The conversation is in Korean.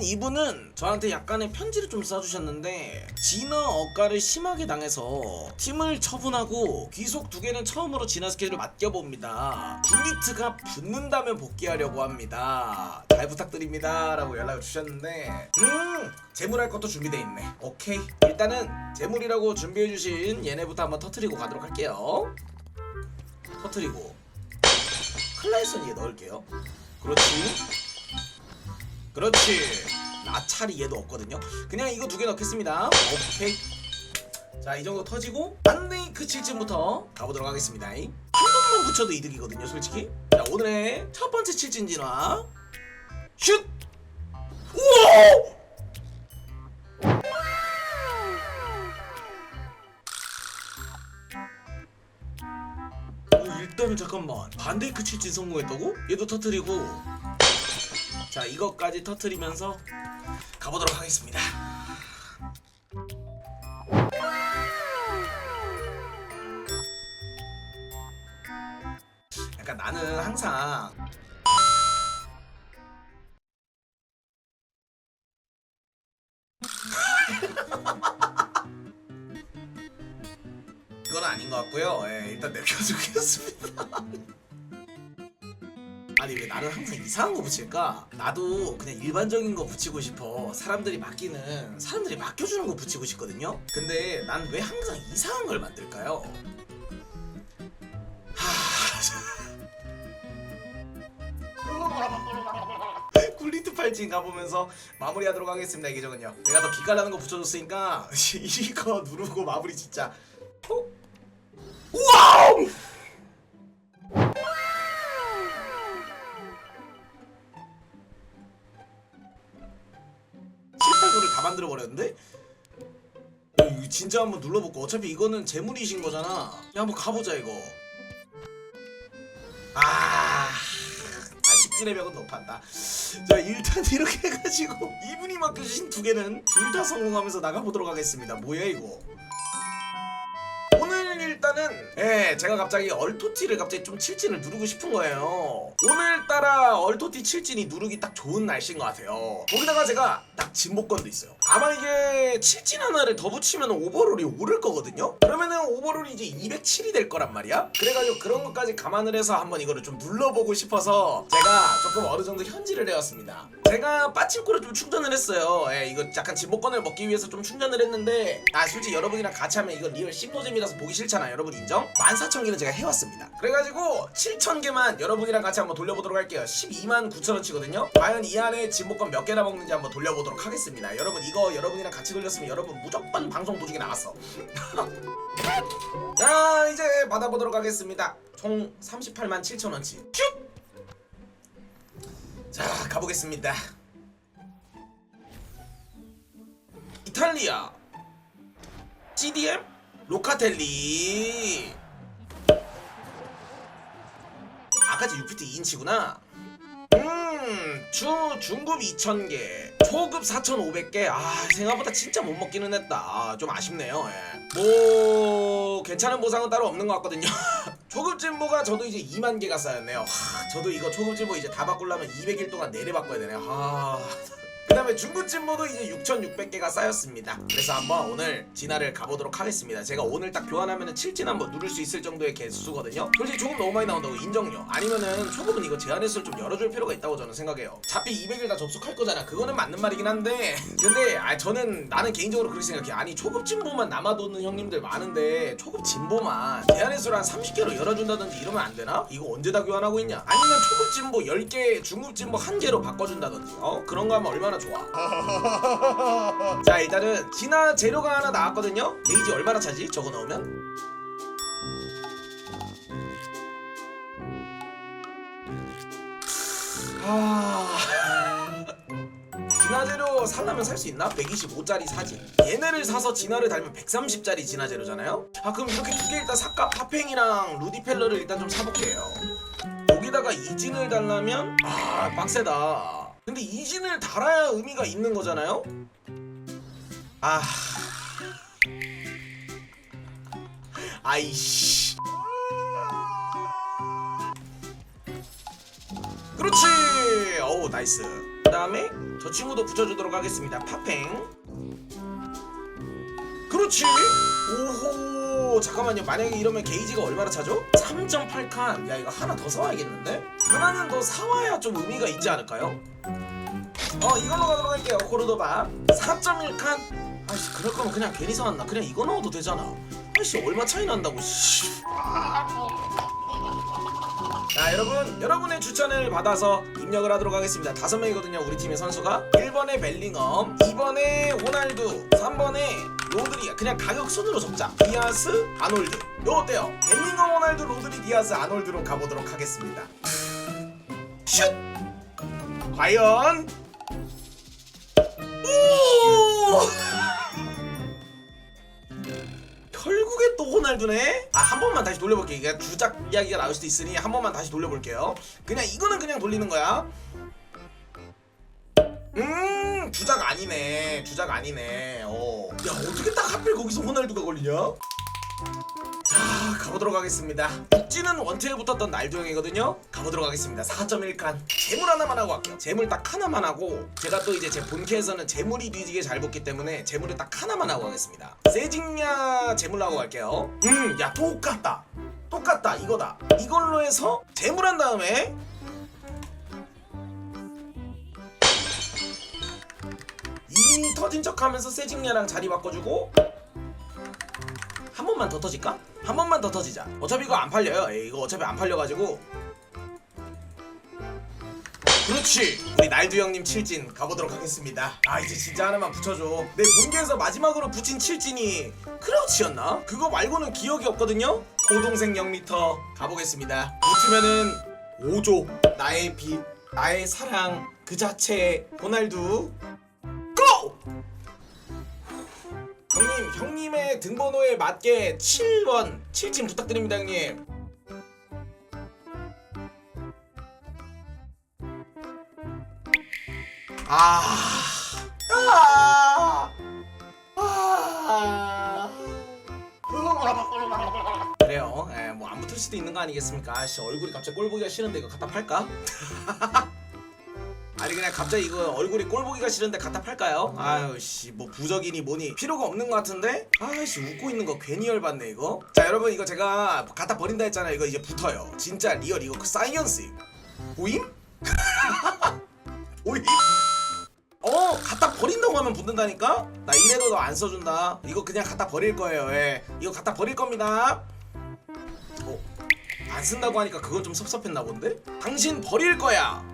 일단은 이분은 저한테 약간의 편지를 좀 써주셨는데 진화 억가를 심하게 당해서 팀을 처분하고 귀속 두 개는 처음으로 진화 스케줄을 맡겨봅니다. 굴리트가 붙는다면 복귀하려고 합니다. 잘 부탁드립니다. 라고 연락을 주셨는데 음 재물할 것도 준비돼 있네. 오케이 일단은 재물이라고 준비해주신 얘네부터 한번 터트리고 가도록 할게요. 터트리고 클라이슨 얘 넣을게요. 그렇지. 그렇지. 나찰이 얘도 없거든요. 그냥 이거 두 개 넣겠습니다. 오케이. 자, 이 정도 터지고 안데이크 7진부터 가보도록 하겠습니다. 한 번만 붙여도 이득이거든요, 솔직히. 자, 오늘의 첫 번째 7진 진화. 슛! 우와! 어, 일단은 잠깐만 반데이크 7진 성공했다고? 얘도 터트리고 자 이것까지 터트리면서 가보도록 하겠습니다. 약간 나는 항상 이건 아닌 것 같고요. 예, 일단 내켜주겠습니다 아니 왜 나는 항상 이상한 거 붙일까? 나도 그냥 일반적인 거 붙이고 싶어. 사람들이 맡기는 사람들이 맡겨주는 거 붙이고 싶거든요. 근데 난 왜 항상 이상한 걸 만들까요? 하... 굴리트 팔찌 가보면서 마무리하도록 하겠습니다. 이 계정은요. 내가 더 기깔나는 거 붙여줬으니까 이거 누르고 마무리 진짜. 어? 와우! 다 만들어 버렸는데? 야, 이거 진짜 한번 눌러볼까? 어차피 이거는 재물이신 거잖아. 야 한번 가보자 이거. 아, 아 직진의 벽은 높았다. 자 일단 이렇게 해가지고 이분이 맡겨주신 두 개는 둘 다 성공하면서 나가보도록 하겠습니다. 뭐야 이거? 일단은 예 제가 갑자기 얼토티를 갑자기 좀 칠진을 누르고 싶은 거예요. 오늘따라 얼토티 칠진이 누르기 딱 좋은 날씨인 것 같아요. 거기다가 제가 딱 진복권도 있어요. 아마 이게 칠진 하나를 더 붙이면 오버롤이 오를 거거든요? 그러면은 오버롤이 이제 207이 될 거란 말이야? 그래가지고 그런 것까지 감안을 해서 한번 이거를 좀 눌러보고 싶어서 제가 조금 어느 정도 현질을 해왔습니다. 제가 빠친코를 좀 충전을 했어요. 예 이거 약간 진복권을 먹기 위해서 좀 충전을 했는데 아 솔직히 여러분이랑 같이 하면 이거 리얼 씹노잼이라서 보기 싫잖아요 여러분 인정? 14,000개는 제가 해왔습니다. 그래가지고 7,000개만 여러분이랑 같이 한번 돌려보도록 할게요. 12만 9천원치거든요? 과연 이 안에 진복권 몇 개나 먹는지 한번 돌려보도록 하겠습니다. 여러분 이거 여러분이랑 같이 돌렸으면 여러분 무조건 방송 도중에 나갔어. 자 이제 받아보도록 하겠습니다. 총 38만 7천원치. 슉! 자 가보겠습니다. 이탈리아. CDM 로카텔리. 아까지 6피트 2인치구나 음, 주, 중급 2,000개, 초급 4,500개. 아, 생각보다 진짜 못 먹기는 했다. 아, 좀 아쉽네요. 예. 뭐, 괜찮은 보상은 따로 없는 것 같거든요. 초급 진보가 저도 이제 2만 개가 쌓였네요. 하, 저도 이거 초급 진보 이제 다 바꾸려면 200일 동안 내내 바꿔야 되네요. 하. 그 다음에 진보도 이제 6,600개가 쌓였습니다. 그래서 한번 오늘 진화를 가보도록 하겠습니다. 제가 오늘 딱 교환하면은 7진 한번 누를 수 있을 정도의 개수거든요. 솔직히 조금 너무 많이 나온다고 인정요. 아니면은 초급은 이거 제한 횟수를 좀 열어줄 필요가 있다고 저는 생각해요. 차피 200일 다 접속할 거잖아. 그거는 맞는 말이긴 한데 근데 아 저는 나는 개인적으로 그렇게 생각해. 아니 초급 진보만 남아도는 형님들 많은데 초급 진보만 제한 횟수를 한 30개로 열어준다든지 이러면 안 되나? 이거 언제 다 교환하고 있냐? 아니면 초급 진보 10개, 중급 진보 1개로 바꿔준다든지 어? 그런 거 하면 얼마나 좋아. 자 일단은 진화 재료가 하나 나왔거든요 게이지 얼마나 차지? 저거 넣으면? 아... 진화 재료 살려면 살 수 있나? 125짜리 사지 얘네를 사서 진화를 달면 130짜리 진화 재료잖아요? 아 그럼 이렇게 두 개 일단 사까 파팽이랑 루디펠러를 일단 좀 사볼게요 여기다가 이진을 달라면 아 빡세다 근데 이진을 달아야 의미가 있는 거잖아요? 아. 아이씨. 그렇지. 어우 나이스. 다음에 저 친구도 붙여주도록 하겠습니다. 파팽. 그렇지 잠깐만요. 만약에 이러면 게이지가 얼마나 차죠? 3.8칸. 야 이거 하나 더 사와야겠는데? 하나는 더 사와야 좀 의미가 있지 않을까요? 어 이걸로 가도록 할게요. 코르도바. 4.1칸. 아이씨 그럴 거면 그냥 괜히 사왔나? 그냥 이거 넣어도 되잖아. 아이씨 얼마 차이 난다고 씨. 자 여러분. 여러분의 추천을 받아서 입력을 하도록 하겠습니다. 다섯 명이거든요 우리 팀의 선수가. 1번에 벨링엄 2번에 호날두 3번에 로드리 그냥 가격 순으로 적자 디아스 아놀드 요 어때요 벨링엄 호날두 로드리 디아스 아놀드로 가보도록 하겠습니다 슛 과연 오 결국에 또 호날두네. 아 한 번만 다시 돌려볼게요. 이게 주작 이야기가 나올 수도 있으니 한 번만 다시 돌려볼게요. 그냥 이거는 그냥 돌리는 거야. 음 주작 아니네. 주작 아니네. 어. 야 어떻게 딱 하필 거기서 호날두가 걸리냐? 자 가보도록 하겠습니다. 북지는 원투에 붙었던 날두형이거든요. 가보도록 하겠습니다. 4.1칸 재물 하나만 하고 갈게요. 재물 딱 하나만 하고 제가 또 이제 제 본캐에서는 재물이 뒤지게 잘 붙기 때문에 재물을 딱 하나만 하고 가겠습니다. 세징야 재물 하고 갈게요. 음야 똑같다. 똑같다 이거다. 이걸로 해서 재물 한 다음에 이미 터진 척하면서 세징야랑 자리 바꿔주고 한 번만 더 터질까? 한 번만 더 터지자. 어차피 이거 안 팔려요. 에이, 이거 어차피 안 팔려가지고. 그렇지. 우리 날두 형님 칠진 가보도록 하겠습니다. 아 이제 진짜 하나만 붙여줘. 내 본계에서 마지막으로 붙인 칠진이 크라우치였나? 그거 말고는 기억이 없거든요. 고동생 0m 가보겠습니다. 붙으면은 5조. 나의 빛, 나의 사랑 그 자체 호날두. 형님, 형님의 등번호에 맞게 7번 7진 부탁드립니다, 형님. 아, 아, 아. 그래요. 예, 뭐안 붙을 수도 있는 거 아니겠습니까? 아 씨 얼굴이 갑자기 꼴 보기가 싫은데 이거 갖다 팔까? 아니 그냥 갑자기 이거 얼굴이 꼴 보기가 싫은데 갖다 팔까요? 아유 씨 뭐 부적이니 뭐니 필요가 없는 것 같은데? 아씨 웃고 있는 거 괜히 열받네 이거 자 여러분 이거 제가 갖다 버린다 했잖아요 이거 이제 붙어요 진짜 리얼 이거 그 사이언스 보임? 보임? 어 갖다 버린다고 하면 붙는다니까? 나 이래도 너 안 써준다 이거 그냥 갖다 버릴 거예요 예 이거 갖다 버릴 겁니다 어? 안 쓴다고 하니까 그건 좀 섭섭했나 본데? 당신 버릴 거야